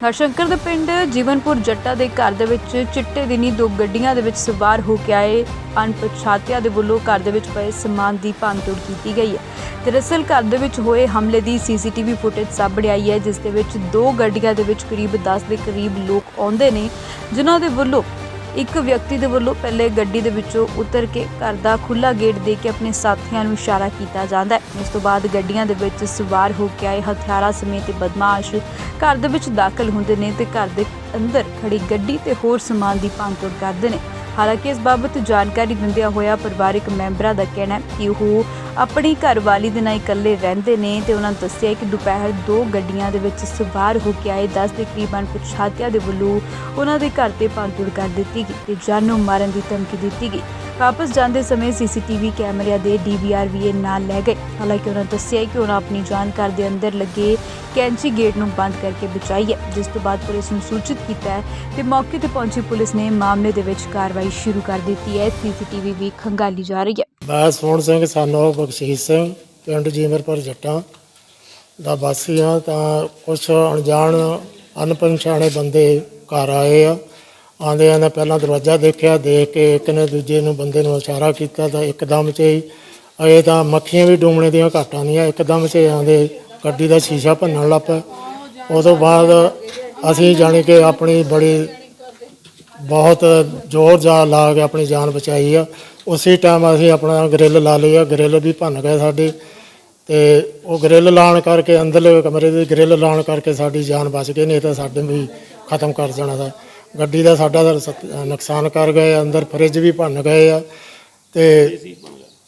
ਹਰਸ਼ੰਕਰ ਦੇ ਪਿੰਡ ਜੀਵਨਪੁਰ ਜੱਟਾ ਦੇ ਘਰ ਦੇ ਵਿੱਚ ਚਿੱਟੇ ਦਿਨੀ ਦੋ ਗੱਡੀਆਂ ਦੇ ਵਿੱਚ ਸਵਾਰ ਹੋ ਕੇ ਆਏ। ਅਣਪਛਾਤਿਆਂ ਦੇ ਵੱਲੋਂ ਘਰ ਦੇ ਵਿੱਚ ਪਏ ਸਮਾਨ ਦੀ ਭੰਨਤੋੜ ਕੀਤੀ ਗਈ ਹੈ। ਦਰਅਸਲ ਘਰ ਦੇ ਵਿੱਚ ਹੋਏ ਹਮਲੇ ਦੀ ਸੀਸੀਟੀਵੀ ਫੁਟੇਜ ਸਾਹਮਣੇ ਆਈ ਹੈ, ਜਿਸ ਦੇ ਵਿੱਚ ਦੋ ਗੱਡੀਆਂ ਦੇ ਵਿੱਚ ਕਰੀਬ 10 ਦੇ ਕਰੀਬ ਲੋਕ ਆਉਂਦੇ ਨੇ, ਜਿਨ੍ਹਾਂ ਦੇ ਵੱਲੋਂ ਇੱਕ ਵਿਅਕਤੀ ਦੇ ਵੱਲੋਂ ਪਹਿਲੇ ਗੱਡੀ ਦੇ ਵਿੱਚੋਂ ਉਤਰ ਕੇ ਘਰ ਦਾ ਖੁੱਲਾ ਗੇਟ ਦੇ ਕੇ ਆਪਣੇ ਸਾਥੀਆਂ ਨੂੰ ਇਸ਼ਾਰਾ ਕੀਤਾ ਜਾਂਦਾ ਹੈ। ਇਸ ਤੋਂ ਬਾਅਦ ਗੱਡੀਆਂ ਦੇ ਵਿੱਚ ਸਵਾਰ ਹੋ ਕੇ ਆਏ ਹਥਿਆਰਾਂ ਸਮੇਤ ਬਦਮਾਸ਼ ਘਰ ਦੇ ਵਿੱਚ ਦਾਖਲ ਹੁੰਦੇ ਨੇ ਤੇ ਘਰ ਦੇ ਅੰਦਰ ਖੜੀ ਗੱਡੀ ਤੇ ਹੋਰ ਸਮਾਨ ਦੀ ਭੰਨਤੋੜ ਕਰਦੇ ਨੇ। ਹਾਲਾਂਕਿ ਇਸ ਬਾਬਤ ਜਾਣਕਾਰੀ ਦਿੰਦਿਆਂ ਹੋਇਆ ਪਰਿਵਾਰਕ ਮੈਂਬਰਾਂ ਦਾ ਕਹਿਣਾ ਹੈ ਕਿ ਉਹ ਆਪਣੀ ਘਰਵਾਲੀ ਦੇ ਨਾਲ ਇਕੱਲੇ ਰਹਿੰਦੇ ਨੇ ਤੇ ਉਹਨਾਂ ਦੱਸਿਆ ਕਿ ਦੁਪਹਿਰ ਦੋ ਗੱਡੀਆਂ ਦੇ ਵਿੱਚ ਸਵਾਰ ਹੋ ਕੇ ਆਏ 10 ਦੇ ਕਰੀਬ ਪਛਾਤਿਆਂ ਦੇ ਵੱਲੋਂ ਉਹਨਾਂ ਦੇ ਘਰ ਤੇ ਭੰਨਤੋੜ ਕਰ ਦਿੱਤੀ ਗਈ ਤੇ ਜਾਨੋਂ ਮਾਰਨ ਦੀ ਧਮਕੀ ਦਿੱਤੀ ਗਈ। ਵਾਪਸ ਜਾਂਦੇ ਸਮੇਂ ਸੀਸੀਟੀਵੀ ਕੈਮਰਿਆਂ ਦੇ ਡੀਵੀਆਰ ਵੀ ਨਾਲ ਲੈ ਗਏ। ਹਾਲਾਂਕਿ ਉਹਨਾਂ ਦੱਸਿਆ ਕਿ ਉਹਨਾਂ ਆਪਣੀ ਜਾਨ ਘਰ ਦੇ ਅੰਦਰ ਲੱਗੇ ਕੈਂਚੀ ਗੇਟ ਨੂੰ ਬੰਦ ਕਰਕੇ ਬਚਾਈ ਹੈ, ਜਿਸ ਤੋਂ ਬਾਅਦ ਪੁਲਿਸ ਨੂੰ ਸੂਚਿਤ ਕੀਤਾ ਹੈ ਤੇ ਮੌਕੇ ਤੇ ਪਹੁੰਚੀ ਪੁਲਿਸ ਨੇ ਮਾਮਲੇ ਦੇ ਵਿੱਚ ਕਾਰਵਾਈ ਸ਼ੁਰੂ ਕਰ ਦਿੱਤੀ ਹੈ। ਸੀਸੀਟੀਵੀ ਵੀ ਖੰਗਾਲੀ ਜਾ ਰਹੀ ਹੈ। ਮੈਂ ਸੋਹਣ ਸਿੰਘ, ਸਾਨੋ ਬਖਸ਼ੀਸ਼ ਸਿੰਘ, ਪਿੰਡ ਜੀਮਰਪੁਰ ਜੱਟਾਂ ਦਾ ਵਾਸੀ ਹਾਂ। ਤਾਂ ਕੁਝ ਅਣਜਾਣ, ਅਣਪਛਾਣੇ ਬੰਦੇ ਘਰ ਆਏ ਆ। ਆਂਦੇ ਆਂਦੇ ਪਹਿਲਾਂ ਦਰਵਾਜ਼ਾ ਦੇਖਿਆ, ਦੇਖ ਕੇ ਇੱਕ ਨੇ ਦੂਜੇ ਨੂੰ ਬੰਦੇ ਨੂੰ ਇਸ਼ਾਰਾ ਕੀਤਾ ਤਾਂ ਇੱਕਦਮ 'ਚ ਹੀ ਇਹ ਤਾਂ ਮੱਖੀਆਂ ਵੀ ਡੂਮਣੇ ਦੀਆਂ ਘਾਟਾਂ ਨਹੀਂ ਆ ਇੱਕਦਮ 'ਚ ਆਂਦੇ ਗੱਡੀ ਦਾ ਸ਼ੀਸ਼ਾ ਭੰਨਣ ਲੱਗ ਪਿਆ ਉਸ ਤੋਂ ਬਾਅਦ ਅਸੀਂ ਜਾਣੀ ਕਿ ਆਪਣੀ ਬੜੀ ਬਹੁਤ ਜ਼ੋਰ ਜਾ ਲਾ ਕੇ ਆਪਣੀ ਜਾਨ ਬਚਾਈ ਆ। ਉਸੇ ਟਾਈਮ ਅਸੀਂ ਆਪਣਾ ਗ੍ਰਿਲ ਲਾ ਲਈ ਆ ਗ੍ਰਿਲ ਵੀ ਭੰਨ ਗਏ ਸਾਡੇ ਤੇ ਉਹ ਗ੍ਰਿਲ ਲਾਉਣ ਕਰਕੇ ਅੰਦਰਲੇ ਕਮਰੇ ਦੀ ਗ੍ਰਿਲ ਲਾਉਣ ਕਰਕੇ ਸਾਡੀ ਜਾਨ ਬਚ ਗਈ, ਨਹੀਂ ਤਾਂ ਸਾਡੇ ਵੀ ਖਤਮ ਕਰ ਜਾਣਾ ਦਾ ਗੱਡੀ ਦਾ ਸਾਡਾ ਸਤ- ਨੁਕਸਾਨ ਕਰ ਗਏ ਅੰਦਰ ਫਰਿੱਜ ਵੀ ਭੰਨ ਗਏ ਆ ਤੇ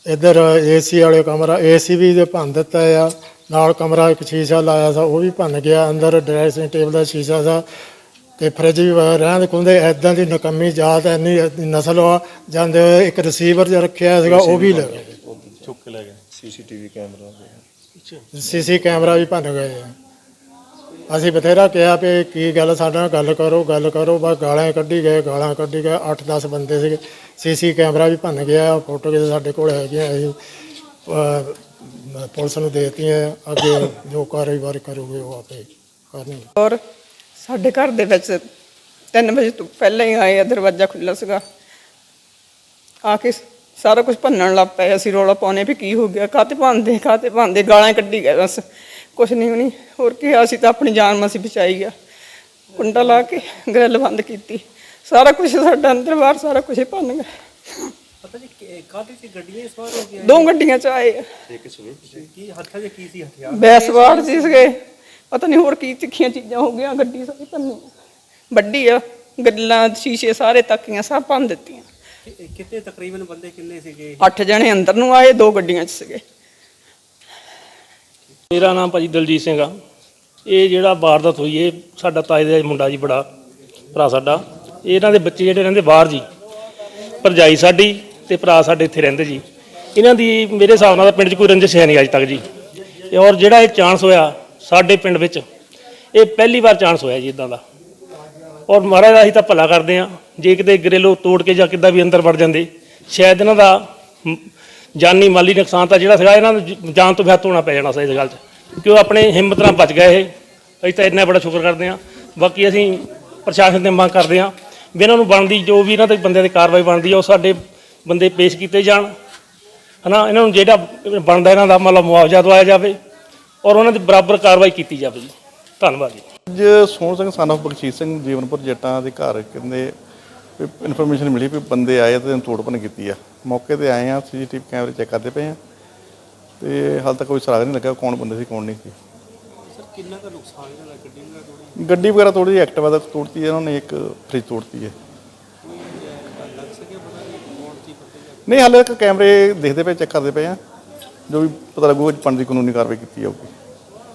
ਇੱਧਰ ਏਸੀ ਵਾਲੇ ਕਮਰਾ ਏਸੀ ਵੀ ਦੇ ਭੰਨ ਦਿੱਤਾ ਆ। ਨਾਲ ਕਮਰਾ ਇੱਕ ਸ਼ੀਸ਼ਾ ਲਾਇਆ ਸੀ ਉਹ ਵੀ ਭੰਨ ਗਿਆ। ਅੰਦਰ ਡਰੈਸਿੰਗ ਟੇਬਲ ਦਾ ਸ਼ੀਸ਼ਾ ਸੀ ਤੇ ਫਰਿੱਜ ਵੀ ਰਹਿਣ ਖੁੰਦੇ ਐਦਾਂ ਦੀ ਨਕਮੀ ਜਾਤ ਐਨੀ ਨਸਲ ਆ ਜਾਂਦੇ ਹੋਏ ਇੱਕ ਰਿਸੀਵਰ ਜਿਹਾ ਰੱਖਿਆ ਸੀਗਾ ਉਹ ਵੀ ਲੈ ਚੁੱਕ ਕੇ ਲੈ ਗਏ। ਸੀਸੀਟੀਵੀ ਕੈਮਰਾ ਦੇ ਸੀਸੀ ਕੈਮਰਾ ਵੀ ਭੰਨ ਗਏ ਆ। ਅਸੀਂ ਬਥੇਰਾ ਕਿਹਾ ਵੀ ਕੀ ਗੱਲ ਸਾਡੇ ਨਾਲ ਗੱਲ ਕਰੋ ਗੱਲ ਕਰੋ ਬਸ ਗਾਲਾਂ ਕੱਢੀ ਗਏ ਗਾਲਾਂ ਕੱਢੀ ਗਏ 8-10 ਬੰਦੇ ਸੀਗੇ। ਸੀਸੀ ਕੈਮਰਾ ਵੀ ਭੰਨ ਗਿਆ ਫੋਟੋ ਵੀ ਸਾਡੇ ਕੋਲ ਹੈਗੀਆਂ ਅਸੀਂ ਅਹ, ਪੁਲਿਸ ਨੂੰ ਦੇਤੀਆਂ ਅੱਗੇ ਜੋ ਕਾਰਵਾਈ ਕਰੂਗੇ ਉਹ ਆਪੇ ਕਰਨਗੇ। ਔਰ ਸਾਡੇ ਘਰ ਦੇ ਵਿੱਚ 3 ਵਜੇ ਤੋਂ ਪਹਿਲਾਂ ਹੀ ਆਏ ਆ ਦਰਵਾਜ਼ਾ ਖੁੱਲ੍ਹਾ ਸੀਗਾ। ਆ ਕੇ ਸਾਰਾ ਕੁਝ ਭੰਨਣ ਲੱਗ ਪਏ ਅਸੀਂ ਰੌਲਾ ਪਾਉਣੇ ਵੀ ਕੀ ਹੋ ਗਿਆ ਕਾਤੇ ਭੰਨਦੇ ਕਾਤੇ ਭੰਨਦੇ ਗਾਲਾਂ ਕੱਢੀ ਗਏ ਬਸ। ਕੁਛ ਨਹੀਂ ਹੋਣੀ ਹੋਰ ਕੀ ਆ, ਅਸੀਂ ਤਾਂ ਆਪਣੀ ਜਾਨ ਮਸੀ ਬਚਾਈ ਆ। ਕੁੰਡਾ ਲਾ ਕੇ ਗ੍ਰਿਲ ਬੰਦ ਕੀਤੀ। ਸਾਰਾ ਕੁਝ ਸਾਡਾ ਅੰਦਰ ਬਾਹਰ ਸਾਰਾ ਕੁਝ ਭੰਨ ਗਿਆ। ਪਤਾ ਜੀ ਕਾਹਦੇ ਚ ਗੱਡੀਆਂ ਸਵਾਰ ਹੋ ਗਿਆ ਦੋ ਗੱਡੀਆਂ ਚ ਆਏ ਆ। ਕੀ ਹੱਥਾਂ 'ਚ ਕੀ ਸੀ ਹਥਿਆਰ? ਬੈਸਵਾੜ ਸੀ ਸੀਗੇ। ਪਤਾ ਨਹੀਂ ਹੋਰ ਕੀ ਤਿੱਖੀਆਂ ਚੀਜ਼ਾਂ ਹੋ ਗਈਆਂ ਗੱਡੀ ਸਾਰੀ ਭੰਨੀ। ਵੱਡੀ ਆ ਗੱਲਾਂ ਸ਼ੀਸ਼ੇ ਸਾਰੇ ਤੱਕੀਆਂ ਸਭ ਭੰਨ ਦਿੱਤੀਆਂ। ਕਿ- ਕਿੰਨੇ ਤਕਰੀਬਨ ਬੰਦੇ ਕਿੰਨੇ ਸੀਗੇ? ਅੱਠ ਜਣੇ ਅੰਦਰ ਨੂੰ ਆਏ ਦੋ ਗੱਡੀਆਂ 'ਚ ਸੀਗੇ। ਮੇਰਾ ਨਾਮ ਭਾਜੀ ਦਲਜੀਤ ਸਿੰਘ ਆ। ਇਹ ਜਿਹੜਾ ਵਾਰਦਾਤ ਹੋਈ, ਇਹ ਸਾਡਾ ਤਾਏ ਦਾ ਮੁੰਡਾ ਜੀ, ਬੜਾ ਭਰਾ ਸਾਡਾ। ਇਹਨਾਂ ਦੇ ਬੱਚੇ ਜਿਹੜੇ ਰਹਿੰਦੇ ਬਾਹਰ ਜੀ। ਭਰਜਾਈ ਸਾਡੀ ਤੇ ਭਰਾ ਸਾਡੇ ਇੱਥੇ ਰਹਿੰਦੇ ਜੀ। ਇਹਨਾਂ ਦੀ ਮੇਰੇ ਹਿਸਾਬ ਨਾਲ ਤਾਂ ਪਿੰਡ 'ਚ ਕੋਈ ਰੰਜਿਸ਼ ਹੈ ਨਹੀਂ ਅੱਜ ਤੱਕ ਜੀ। ਇਹ ਔਰ ਜਿਹੜਾ ਇਹ ਚਾਂਸ ਹੋਇਆ ਸਾਡੇ ਪਿੰਡ ਵਿੱਚ, ਇਹ ਪਹਿਲੀ ਵਾਰ ਚਾਂਸ ਹੋਇਆ ਜੀ ਇਦਾਂ ਦਾ। ਔਰ ਮਹਾਰਾਜ ਅਸੀਂ ਤਾਂ ਭਲਾ ਕਰਦੇ ਆ ਜੇ ਕਿਤੇ ਗਰੇਲੋ ਤੋੜ ਕੇ ਜਾਂ ਕਿੱਦਾਂ ਵੀ ਅੰਦਰ ਵੜ ਜਾਂਦੇ, ਸ਼ਾਇਦ ਇਹਨਾਂ ਦਾ ਜਾਨੀ ਮਾਲੀ ਨੁਕਸਾਨ ਤਾਂ ਜਿਹੜਾ ਸੀਗਾ, ਇਹਨਾਂ ਨੂੰ ਜਾਨ ਤੋਂ ਵੀ ਹੱਥ ਹੋਣਾ ਪੈ ਜਾਣਾ ਸੀ ਇਸ ਗੱਲ 'ਚ। ਕਿਉਂਕਿ ਉਹ ਆਪਣੇ ਹਿੰਮਤ ਨਾਲ ਬਚ ਗਏ ਇਹ। ਅਸੀਂ ਤਾਂ ਇੰਨਾ ਬੜਾ ਸ਼ੁਕਰ ਕਰਦੇ ਹਾਂ। ਬਾਕੀ ਅਸੀਂ ਪ੍ਰਸ਼ਾਸਨ ਤੇ ਮੰਗ ਕਰਦੇ ਹਾਂ ਵੀ ਇਹਨਾਂ ਨੂੰ ਬਣਦੀ, ਜੋ ਵੀ ਇਹਨਾਂ ਦੇ ਬੰਦਿਆਂ ਦੀ ਕਾਰਵਾਈ ਬਣਦੀ ਆ, ਉਹ ਸਾਡੇ ਬੰਦੇ ਪੇਸ਼ ਕੀਤੇ ਜਾਣ। ਹਨਾ, ਇਹਨਾਂ ਨੂੰ ਜਿਹੜਾ ਬਣਦਾ, ਇਹਨਾਂ ਦਾ ਮਤਲਬ ਮੁਆਵਜ਼ਾ ਦਵਾਇਆ ਜਾਵੇ ਔਰ ਉਹਨਾਂ ਦੀ ਬਰਾਬਰ ਕਾਰਵਾਈ ਕੀਤੀ ਜਾਵੇ ਜੀ। ਧੰਨਵਾਦ ਜੀ। ਅੱਜ ਸੋਹਣ ਸਿੰਘ ਸਨ of ਬਖਸ਼ੀਸ਼ ਸਿੰਘ, ਜੀਵਨਪੁਰ ਜੱਟਾਂ ਦੇ ਘਰ ਕਹਿੰਦੇ ਇਨਫੋਰਮੇਸ਼ਨ ਮਿਲੀ ਵੀ ਬੰਦੇ ਆਏ ਤੇ ਤੋੜਪਨ ਕੀਤੀ ਆ। ਮੌਕੇ ਤੇ ਆਏ ਆ ਸੀਸੀਟੀਵੀ ਕੈਮਰੇ ਚੈੱਕ ਕਰਦੇ ਪਏ ਆ। ਤੇ ਹਾਲ ਤੱਕ ਕੋਈ ਸੁਰਾਗ ਨਹੀਂ ਲੱਗਾ ਕੌਣ ਬੰਦੇ ਸੀ ਕੌਣ ਨਹੀਂ ਸੀ। ਸਰ ਕਿੰਨਾ ਕੁ ਨੁਕਸਾਨ ਜਿਹੜਾ ਗੱਡੀ ਦਾ ਥੋੜੀ ਗੱਡੀ ਵਗੈਰਾ ਤੋੜੀ ਐਕਟਿਵਾ ਦਾ ਤੋੜਤੀ ਹੈ ਉਹਨਾਂ ਨੇ ਇੱਕ ਫ੍ਰਿਜ ਤੋੜਤੀ ਹੈ ਲੱਗ ਸਕਿਆ ਪਤਾ ਨਹੀਂ ਕੌਣ ਸੀ ਪਤਾ ਨਹੀਂ ਹਾਲੇ ਤੱਕ ਕੈਮਰੇ ਦੇਖਦੇ ਪਏ ਚੈੱਕ ਕਰਦੇ ਪਏ ਆ। ਜੋ ਵੀ ਪਤਾ ਲੱਗੂਗਾ ਪੰਜ ਦੀ ਕਾਨੂੰਨੀ ਕਾਰਵਾਈ ਕੀਤੀ ਜਾਊਗੀ।